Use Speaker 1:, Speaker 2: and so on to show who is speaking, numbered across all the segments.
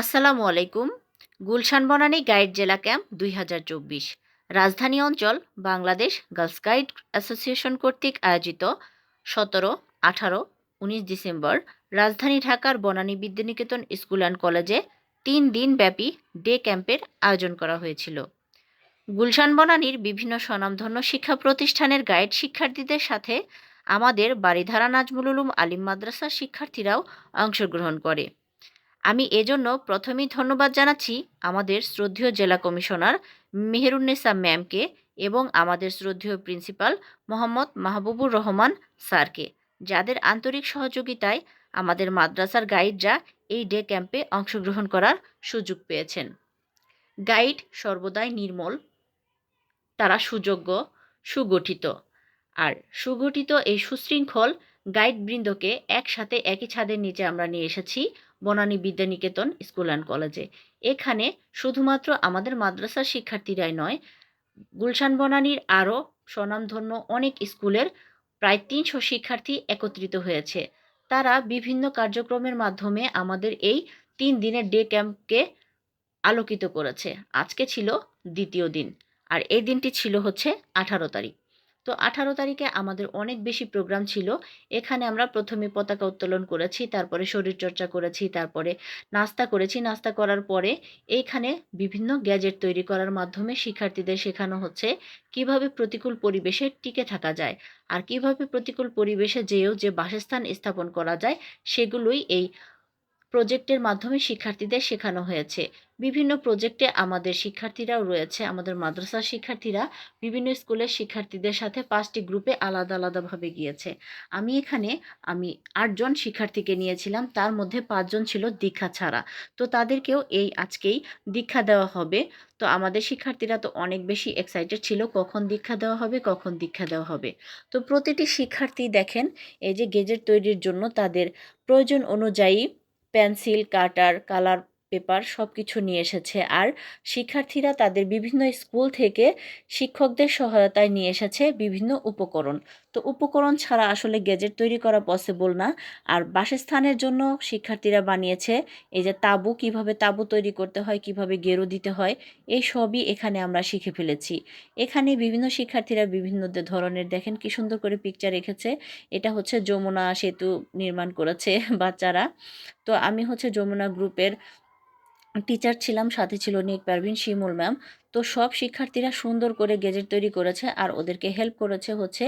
Speaker 1: আসসালামু আলাইকুম। গুলশান বনানী গাইড জেলা ক্যাম্প দুই হাজার চব্বিশ। রাজধানী অঞ্চল বাংলাদেশ গার্লস গাইড অ্যাসোসিয়েশন কর্তৃক আয়োজিত সতেরো, আঠারো, উনিশ ডিসেম্বর রাজধানী ঢাকার বনানী বিদ্যানিকেতন স্কুল অ্যান্ড কলেজে তিন দিন ব্যাপী ডে ক্যাম্পের আয়োজন করা হয়েছিল। গুলশান বনানীর বিভিন্ন স্বনামধন্য শিক্ষা প্রতিষ্ঠানের গাইড শিক্ষার্থীদের সাথে আমাদের বাড়িধারা নাজমুল উলুম আলিম মাদ্রাসার শিক্ষার্থীরাও অংশগ্রহণ করে। আমি এজন্য প্রথমেই ধন্যবাদ জানাচ্ছি আমাদের শ্রদ্ধেয় জেলা কমিশনার মেহেরুন্নেসা ম্যামকে এবং আমাদের শ্রদ্ধেয় প্রিন্সিপাল মোহাম্মদ মাহবুবুর রহমান স্যারকে, যাদের আন্তরিক সহযোগিতায় আমাদের মাদ্রাসার গাইডরা এই ডে ক্যাম্পে অংশগ্রহণ করার সুযোগ পেয়েছেন। গাইড সর্বদাই নির্মল, তারা সুযোগ্য, সুগঠিত। আর সুগঠিত এই সুশৃঙ্খল গাইডবৃন্দকে একসাথে একই ছাদের নিচে আমরা নিয়ে এসেছি বনানী বিদ্যানিকেতন স্কুল অ্যান্ড কলেজে। এখানে শুধুমাত্র আমাদের মাদ্রাসার শিক্ষার্থীরাই নয়, গুলশান বনানীর আরও স্বনামধন্য অনেক স্কুলের প্রায় তিনশো শিক্ষার্থী একত্রিত হয়েছে। তারা বিভিন্ন কার্যক্রমের মাধ্যমে আমাদের এই তিন দিনের ডে ক্যাম্পকে আলোকিত করেছে। আজকে ছিল দ্বিতীয় দিন, আর এই দিনটি ছিল হচ্ছে আঠারো তারিখ। তো আঠারো তারিখে আমাদের অনেক বেশি প্রোগ্রাম ছিল। এখানে আমরা প্রথমে পতাকা উত্তোলন করেছি, তারপরে শরীরচর্চা করেছি, তারপরে নাস্তা করেছি। নাস্তা করার পরে এইখানে বিভিন্ন গ্যাজেট তৈরি করার মাধ্যমে শিক্ষার্থীদের শেখানো হচ্ছে কীভাবে প্রতিকূল পরিবেশে টিকে থাকা যায় আর কীভাবে প্রতিকূল পরিবেশে যেয়েও যে বাসস্থান স্থাপন করা যায় সেগুলোই এই প্রজেক্টের মাধ্যমে শিক্ষার্থীদের শেখানো হয়েছে। বিভিন্ন প্রজেক্টে আমাদের শিক্ষার্থীরাও রয়েছে। আমাদের মাদ্রাসার শিক্ষার্থীরা বিভিন্ন স্কুলের শিক্ষার্থীদের সাথে পাঁচটি গ্রুপে আলাদা আলাদাভাবে গিয়েছে। আমি এখানে, আমি আটজন শিক্ষার্থীকে নিয়েছিলাম। তার মধ্যে পাঁচজন ছিল দীক্ষা ছাড়া। তো তাদেরকেও এই আজকেই দীক্ষা দেওয়া হবে। তো আমাদের শিক্ষার্থীরা তো অনেক বেশি এক্সাইটেড ছিল, কখন দীক্ষা দেওয়া হবে, কখন দীক্ষা দেওয়া হবে। তো প্রতিটি শিক্ষার্থী দেখেন, এই যে গেজেট তৈরির জন্য তাদের প্রয়োজন অনুযায়ী পেন্সিল, কাটার, কালার পেপার সব কিছু নিয়ে এসেছে। আর শিক্ষার্থীরা তাদের বিভিন্ন স্কুল থেকে শিক্ষকদের সহায়তায় নিয়ে এসেছে বিভিন্ন উপকরণ। তো উপকরণ ছাড়া আসলে গেজেট তৈরি করা পসিবল না। আর বাসস্থানের জন্য শিক্ষার্থীরা বানিয়েছে এই যে তাবু, কীভাবে তাবু তৈরি করতে হয়, কীভাবে গেরো দিতে হয়, এই সবই এখানে আমরা শিখে ফেলেছি। এখানে বিভিন্ন শিক্ষার্থীরা বিভিন্ন ধরনের, দেখেন কি সুন্দর করে পিকচার রেখেছে, এটা হচ্ছে যমুনা সেতু নির্মাণ করেছে বাচ্চারা। তো আমি হচ্ছে যমুনা গ্রুপের টিচার ছিলাম, সাথে ছিল নিক পারভিন শিমুল ম্যাম তো সব শিক্ষার্থীরা সুন্দর করে গেজেট তৈরি করেছে আর ওদেরকে হেল্প করেছে হচ্ছে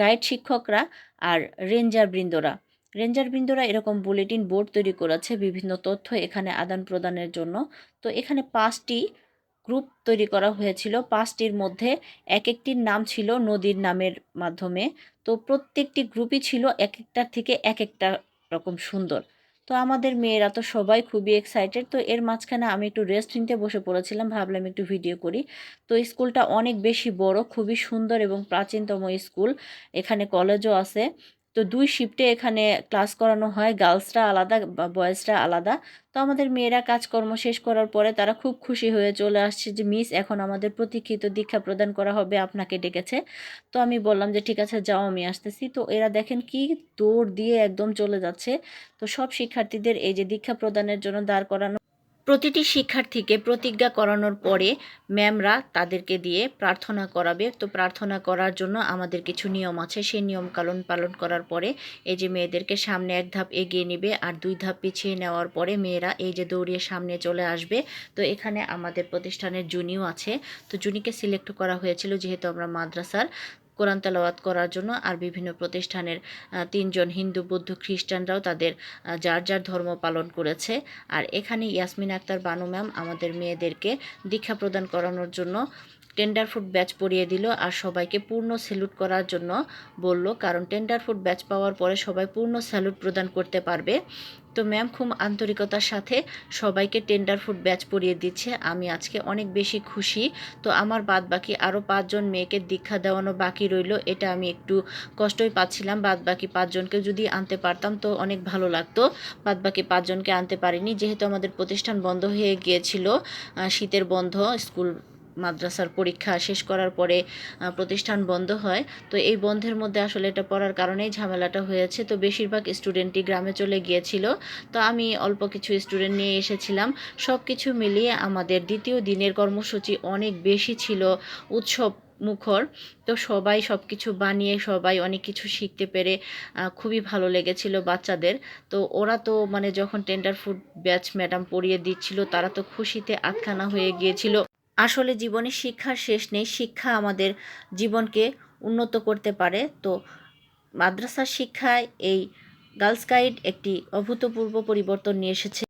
Speaker 1: গাইড শিক্ষকরা আর রেঞ্জার বৃন্দরা। রেঞ্জার বৃন্দরা এরকম বুলেটিন বোর্ড তৈরি করেছে বিভিন্ন তথ্য এখানে আদান প্রদানের জন্য। তো এখানে পাঁচটি গ্রুপ তৈরি করা হয়েছিল। পাঁচটির মধ্যে এক একটির নাম ছিল নদীর নামের মাধ্যমে। তো প্রত্যেকটি গ্রুপই ছিল এক একটার থেকে এক একটা রকম সুন্দর। তো আমাদের মেয়েরা তো সবাই খুবই এক্সাইটেড তো এর মাঝখানে আমি একটু রেস্ট নিতে বসে পড়েছিলাম, ভাবলাম একটু ভিডিও করি। তো স্কুলটা অনেক বেশি বড়, খুবই সুন্দর এবং প্রাচীনতম স্কুল এখানে কলেজও আছে। তো দুই শিফটে এখানে ক্লাস করানো হয়। গার্লসরা আলাদা বয়েজরা আলাদা। তো আমাদের মেয়েরা কাজকর্ম শেষ করার পরে তারা খুব খুশি হয়ে চলে আসছে যে মিস এখন আমাদের প্রতীক্ষিত দীক্ষা প্রদান করা হবে, আপনাকে ডেকেছে। তো আমি বললাম যে, ঠিক আছে, যাও, আমি আসতেছি। তো এরা দেখেন কি দৌড় দিয়ে একদম চলে যাচ্ছে। তো সব শিক্ষার্থীদের এই যে দীক্ষা প্রদানের জন্য দাঁড় করানো প্রতিটি শিক্ষার্থীকে প্রতিজ্ঞা করানোর পরে ম্যামরা তাদেরকে দিয়ে প্রার্থনা করাবে। তো প্রার্থনা করার জন্য আমাদের কিছু নিয়ম আছে। সেই নিয়ম কালন পালন করার পরে এই যে মেয়েদেরকে সামনে এক ধাপ এগিয়ে নেবে আর দুই ধাপ পিছিয়ে নেওয়ার পরে মেয়েরা এই যে দৌড়িয়ে সামনে চলে আসবে। তো এখানে আমাদের প্রতিষ্ঠানের জুনিও আছে। তো জুনিকে সিলেক্ট করা হয়েছিল যেহেতু আমরা মাদ্রাসার। কোরআন তেলাওয়াত করার জন্য আর বিভিন্ন প্রতিষ্ঠানের তিনজন হিন্দু, বৌদ্ধ, খ্রিস্টানরাও তাদের যার যার ধর্ম পালন করেছে। আর এখানে ইয়াসমিন আক্তার বানু ম্যাম আমাদের মেয়েদেরকে দীক্ষা প্রদান করানোর জন্য টেন্ডার ফুড ব্যাচ পরিয়ে দিল আর সবাইকে পূর্ণ স্যালুট করার জন্য বলল, কারণ টেন্ডার ফুড ব্যাচ পাওয়ার পরে সবাই পূর্ণ স্যালুট প্রদান করতে পারবে। তো ম্যাম খুব আন্তরিকতার সাথে সবাইকে টেন্ডার ফুড ব্যাচ পরিয়ে দিচ্ছে। আমি আজকে অনেক বেশি খুশি। তো আমার বাদ বাকি আরও পাঁচজন মেয়েকে দীক্ষা দেওয়ানো বাকি রইল, এটা আমি একটু কষ্টই পাচ্ছিলাম। বাদ বাকি পাঁচজনকে যদি আনতে পারতাম তো অনেক ভালো লাগতো। বাদ বাকি পাঁচজনকে আনতে পারিনি, যেহেতু আমাদের প্রতিষ্ঠান বন্ধ হয়ে গিয়েছিল শীতের বন্ধ, স্কুল মাদ্রাসার পরীক্ষা শেষ করার পরে প্রতিষ্ঠান বন্ধ হয়। তো এই বন্ধের মধ্যে আসলে এটা পড়ার কারণেই ঝামেলাটা হয়েছে। তো বেশিরভাগ স্টুডেন্টই গ্রামে চলে গিয়েছিল। তো আমি অল্প কিছু স্টুডেন্ট নিয়ে এসেছিলাম। সব কিছু মিলিয়ে আমাদের দ্বিতীয় দিনের কর্মসূচি অনেক বেশি ছিল উৎসব মুখর। তো সবাই সব কিছু বানিয়ে, সবাই অনেক কিছু শিখতে পেরে খুবই ভালো লেগেছিল বাচ্চাদের। তো ওরা তো মানে যখন টেন্ডার ফুড ব্যাচ ম্যাডাম পড়িয়ে দিচ্ছিল, তারা তো খুশিতে আটখানা হয়ে গিয়েছিল। আসলে জীবনে শিক্ষার শেষ নেই, শিক্ষা আমাদের জীবনকে উন্নত করতে পারে। তো মাদ্রাসার শিক্ষায় এই গার্লস গাইড একটি অভূতপূর্ব পরিবর্তন নিয়ে এসেছে।